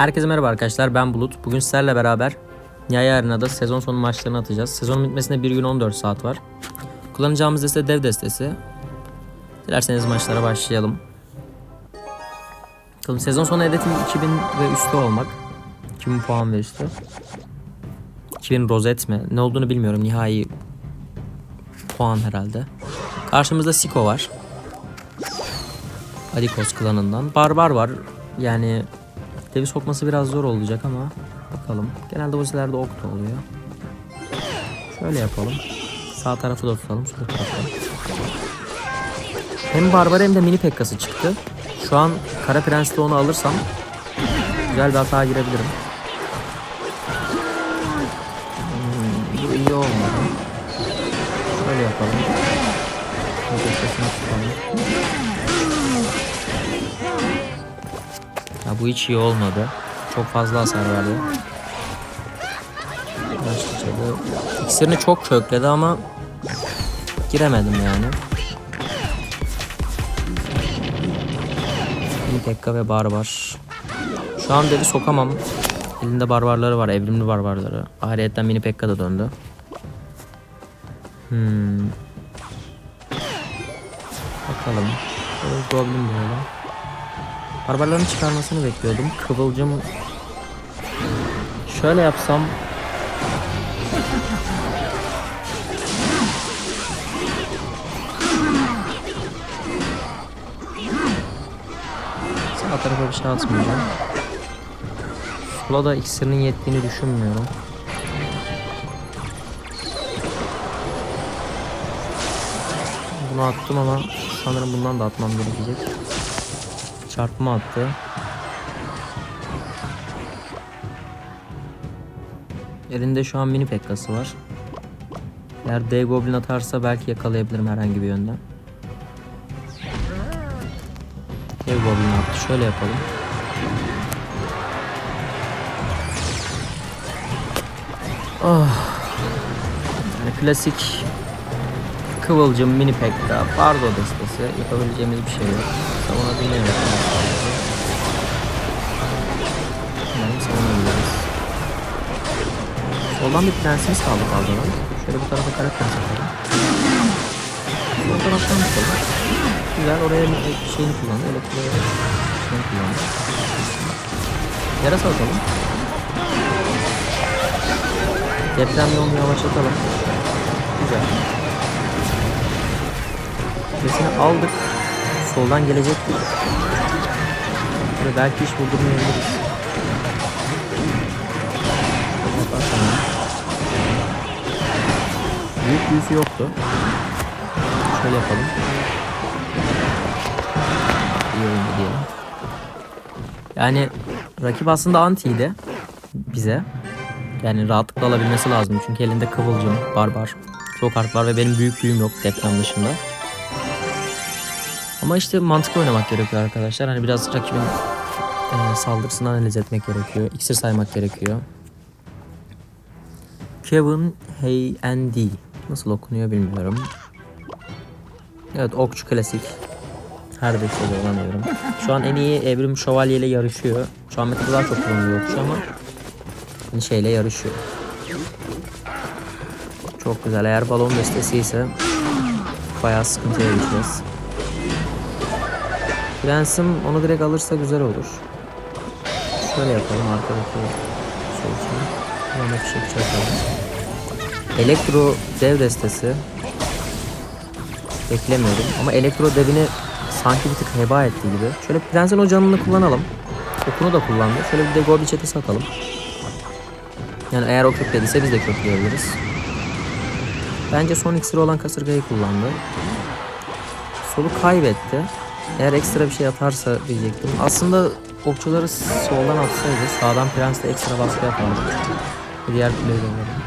Herkese merhaba arkadaşlar ben Bulut. Bugün sizlerle beraber Nihai Arena'da sezon sonu maçlarını atacağız. Sezonun bitmesine 1 gün 14 saat var. Kullanacağımız deste dev destesi. Dilerseniz maçlara başlayalım. Bakalım sezon sonu hedefim 2000 ve üstü olmak. 2000 puan ve üstü. 2000 rozet mi? Ne olduğunu bilmiyorum. Nihai puan herhalde. Karşımızda Siko var. Adikos klanından. Barbar var. Yani devi sokması biraz zor olacak ama bakalım. Genelde ultilerde ok da oluyor. Şöyle yapalım. Sağ tarafı da tutalım. Sol tarafı. Hem Barbar hem de mini pekkası çıktı. Şu an Kara Prens'le onu alırsam güzel bir hata girebilirim. Hmm, bu iyi olmadı. Şöyle yapalım. Pekkasını tutalım. Bu hiç iyi olmadı. Çok fazla hasar verdi. İksirini çok kökledi ama giremedim yani. Bir Pekka ve Barbar. Şu an dedi sokamam. Elinde barbarları var, evrimli barbarları. Ayrıyetten mini Pekka da döndü. Hmm. Bakalım. Goblin böyle. Barbarların çıkarmasını bekliyordum. Kıvılcım şöyle yapsam Sağ tarafa bir şey atmayacağım. Sola da iksirinin yettiğini düşünmüyorum. Bunu attım ama sanırım bundan da atmam gerekecek. Çarpma attı. Elinde şu an mini pekkası var. Eğer D Goblin atarsa belki yakalayabilirim herhangi bir yönden. D Goblin attı. Şöyle yapalım. Oh. Yani klasik Kıvılcım, mini pekka, bardo destesi yapabileceğimiz bir şey yok. Savunabiliyoruz. Yani savunabiliriz. Soldan bir prensimiz kaldı fazladan. Şöyle bu tarafa kara prens atalım. Sol taraftan bakalım. Güzel oraya bir şeyini kullandı. Elektriğe şeyini kullandı. Yarasa atalım. Deprem yolunu yavaşlatalım. Güzel. Sesini aldık. Soldan gelecektir. Böyle belki hiç vurdurmayabiliriz. Bakalım. Büyük büyüsü yoktu. Şöyle yapalım. İyi oyundu diyelim. Yani rakip aslında antiydi bize. Yani rahatlıkla alabilmesi lazım. Çünkü elinde kıvılcım, barbar. Çok kart var ve benim büyük büyüm yok deprem dışında. Ama işte mantıklı oynamak gerekiyor arkadaşlar. Hani biraz rakibin e, saldırısını analiz etmek gerekiyor. İksir saymak gerekiyor. Kevin Hey Andy. Nasıl okunuyor bilmiyorum. Evet okçu klasik. Her olan evrim. Şu an en iyi evrim şövalye ile yarışıyor. Şu an metada daha çok kullanılıyor okçu ama hani şeyle yarışıyor. Çok güzel. Eğer balon destesi ise bayağı sıkıntıya düşeceğiz. Prensim onu direkt alırsa güzel olur. Şöyle yapalım arkadaki şey için. Hemen bir şey çakalım. Elektro dev destesi. Beklemiyordum ama elektro devini sanki bir tık heba ettiği gibi. Şöyle prensin o canını kullanalım. Okunu da kullandı. Şöyle bir de goblin çetesi atalım. Yani eğer o köklediyse biz de kökleyebiliriz. Bence son iksiri olan kasırgayı kullandı. Solu kaybetti. Eğer ekstra bir şey atarsa diyecektim. Aslında okçuları soldan atsaydı sağdan prensle ekstra baskı yapardı. Diğer kuleyi denedim.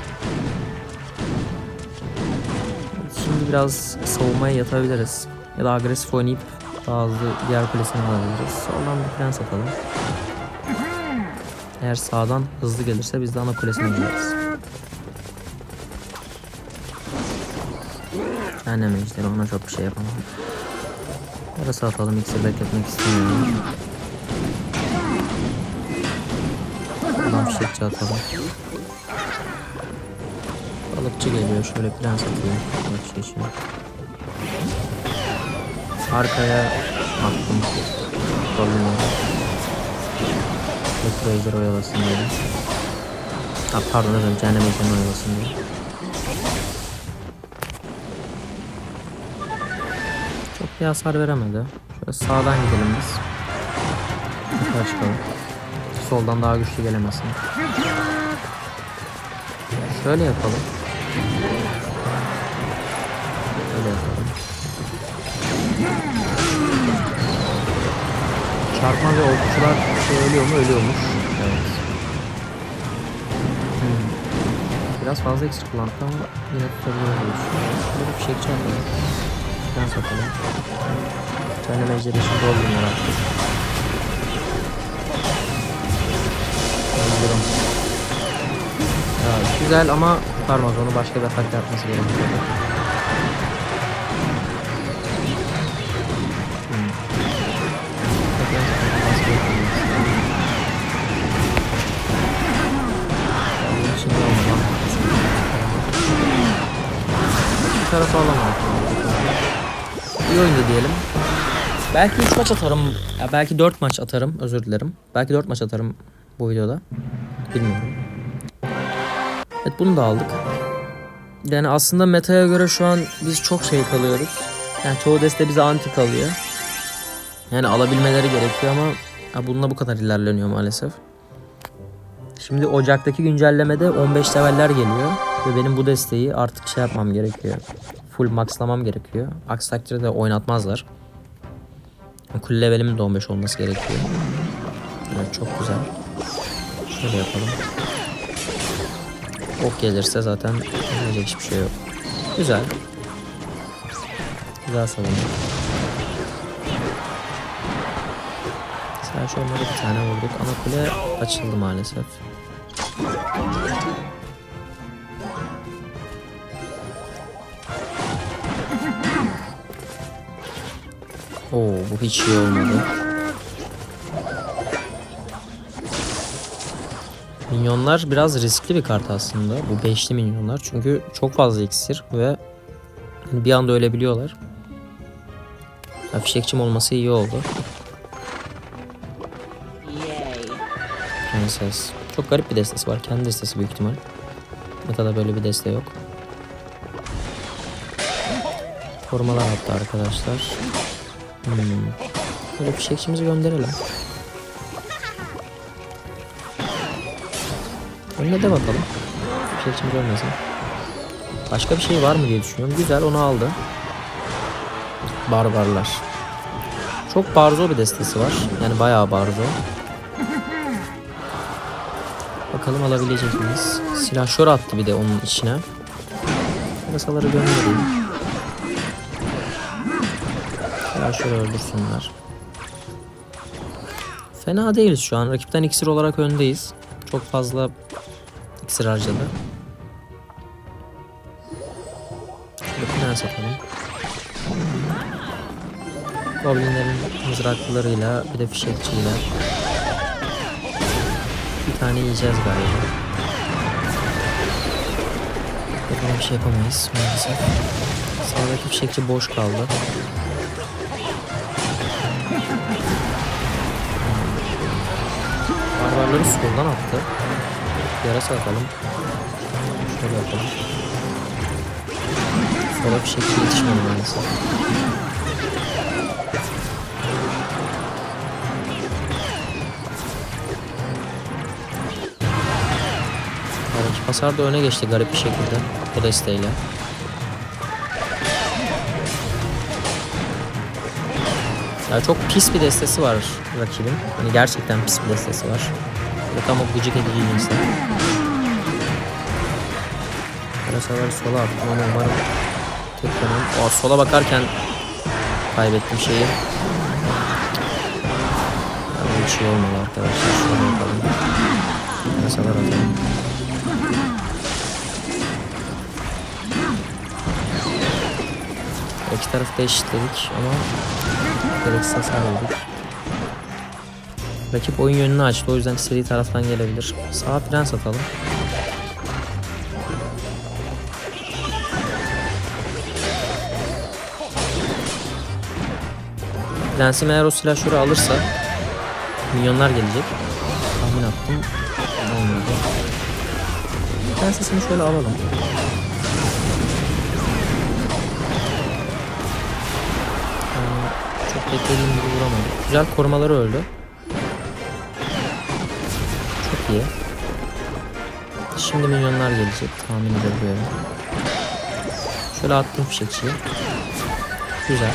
Şimdi biraz savunmaya yatabiliriz. Ya da agresif oynayıp daha hızlı diğer kulesini alabiliriz. Soldan bir prens atalım. Eğer sağdan hızlı gelirse biz de ana kulesine gideriz. Annem ejderi ona çok bir şey yapamam. Yarasa atalım iksir bekletmek istemiyorum. fişekçi atalım. Balıkçı geliyor. Şöyle prens atayım. Balıkçı için. Arkaya attım. Rolünü. Necroizer oyalasın dedim. Ha, pardon özür dilerim. Cehennem oyalasın dedim. Bir hasar veremedi. Şöyle sağdan gidelim biz. Çıkalım. Soldan daha güçlü gelemesin. Şöyle yapalım. Şöyle yapalım. Çarpma ve okçular şey ölüyor mu? Ölüyormuş. Evet. Hmm. Biraz fazla eksik kullandık ama yine tutabiliyoruz. Şöyle bir fişekçi atalım. Şuradan satalım. Tane için doldurun yarattık. Öldürüm. Ya, güzel ama kurtarmaz onu başka bir atak yapması gerekiyor. İyi oyundu diyelim. Belki 3 maç atarım. Ya belki 4 maç atarım. Özür dilerim. Belki 4 maç atarım bu videoda. Bilmiyorum. Evet bunu da aldık. Yani aslında meta'ya göre şu an biz çok şey kalıyoruz. Yani çoğu deste bize anti kalıyor. Yani alabilmeleri gerekiyor ama ya bununla bu kadar ilerleniyor maalesef. Şimdi Ocak'taki güncellemede 15 leveller geliyor. Ve benim bu desteği artık şey yapmam gerekiyor. Full maxlamam gerekiyor. Aksi takdirde oynatmazlar. Kule levelimin de 15 olması gerekiyor. Evet çok güzel. Şöyle yapalım. Ok gelirse zaten yapacak hiçbir şey yok. Güzel. Güzel savunma. Mesela şu onlara bir tane vurduk ama kule açıldı maalesef. Oo bu hiç iyi olmadı. Minyonlar biraz riskli bir kart aslında. Bu beşli minyonlar. Çünkü çok fazla iksir ve hani bir anda ölebiliyorlar. Ya fişekçim olması iyi oldu. Prenses. Çok garip bir destesi var. Kendi destesi büyük ihtimal. Metada böyle bir deste yok. Korumalar attı arkadaşlar. Hmm. Böyle fişekçimizi gönderelim. Önüne de bakalım. Fişekçimiz ölmesin. Başka bir şey var mı diye düşünüyorum. Güzel onu aldı. Barbarlar. Çok barzo bir destesi var. Yani bayağı barzo. Bakalım alabilecek miyiz? Silahşör attı bir de onun içine. Masaları göndereyim. Silahşörü öldürsünler. Fena değiliz şu an. Rakipten iksir olarak öndeyiz. Çok fazla iksir harcadı. Şöyle prens atalım. Goblinlerin mızraklarıyla bir de fişekçiyle bir tane yiyeceğiz galiba. Burada bir şey yapamayız maalesef. Sağdaki fişekçi boş kaldı. Barbarları soldan attı. Yarasa atalım. Şöyle yapalım. Sola fişekçi yetişmedi maalesef. Rakip hasar da öne geçti garip bir şekilde bu desteğiyle. Ya çok pis bir destesi var rakibin. Hani gerçekten pis bir destesi var. Tam o gıcık edici bir insan. Karasaları sola attım ama umarım tekrar. O sola bakarken kaybettim şeyi. Yani bir şey olmadı arkadaşlar. Şöyle yapalım. Karasalar atalım. İki tarafı da eşitledik ama gereksiz hasar verdik. Rakip oyun yönünü açtı. O yüzden istediği taraftan gelebilir. Sağa prens atalım. Prensim eğer o silahşörü alırsa milyonlar gelecek. Tahmin attım. Olmadı. Prensesini şöyle alalım. Beklediğim gibi vuramadı. Güzel korumaları öldü. Çok iyi. Şimdi milyonlar gelecek tahmin edebiliyorum. Şöyle attım fişekçiyi. Güzel.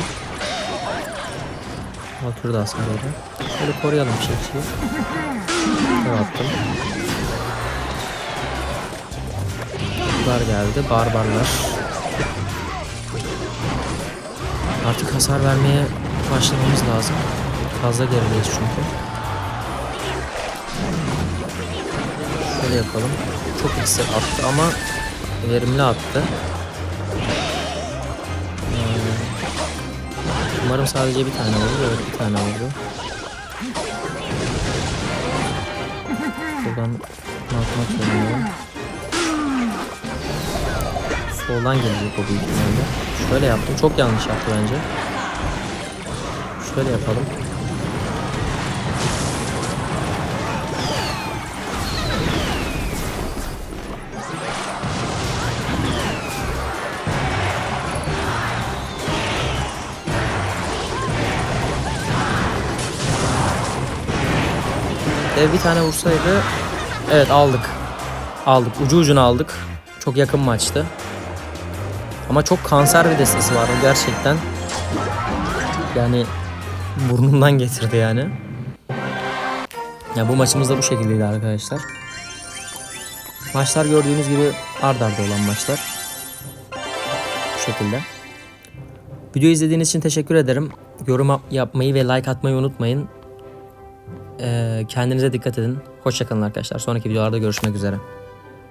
Da aslında orada. Şöyle koruyalım fişekçiyi. Şöyle attım. Barbar geldi. Barbarlar. Artık hasar vermeye başlamamız lazım. Fazla gerideyiz çünkü. Şöyle yapalım. Çok iksir attı ama verimli attı. Ee, Umarım sadece bir tane olur. Evet bir tane oldu. Buradan atmak zorundayım. Soldan gelecek o büyük ihtimalle. Şöyle yaptım. Çok yanlış yaptı bence. Şöyle yapalım. Dev bir tane vursaydı evet aldık. Aldık. Ucu ucuna aldık. Çok yakın maçtı. Ama çok kanser bir destesi var o gerçekten. Yani burnundan getirdi yani. Ya bu maçımız da bu şekildeydi arkadaşlar. Maçlar gördüğünüz gibi ard arda olan maçlar. Bu şekilde. Videoyu izlediğiniz için teşekkür ederim. Yorum yapmayı ve like atmayı unutmayın. Ee, kendinize dikkat edin. Hoşçakalın arkadaşlar. Sonraki videolarda görüşmek üzere.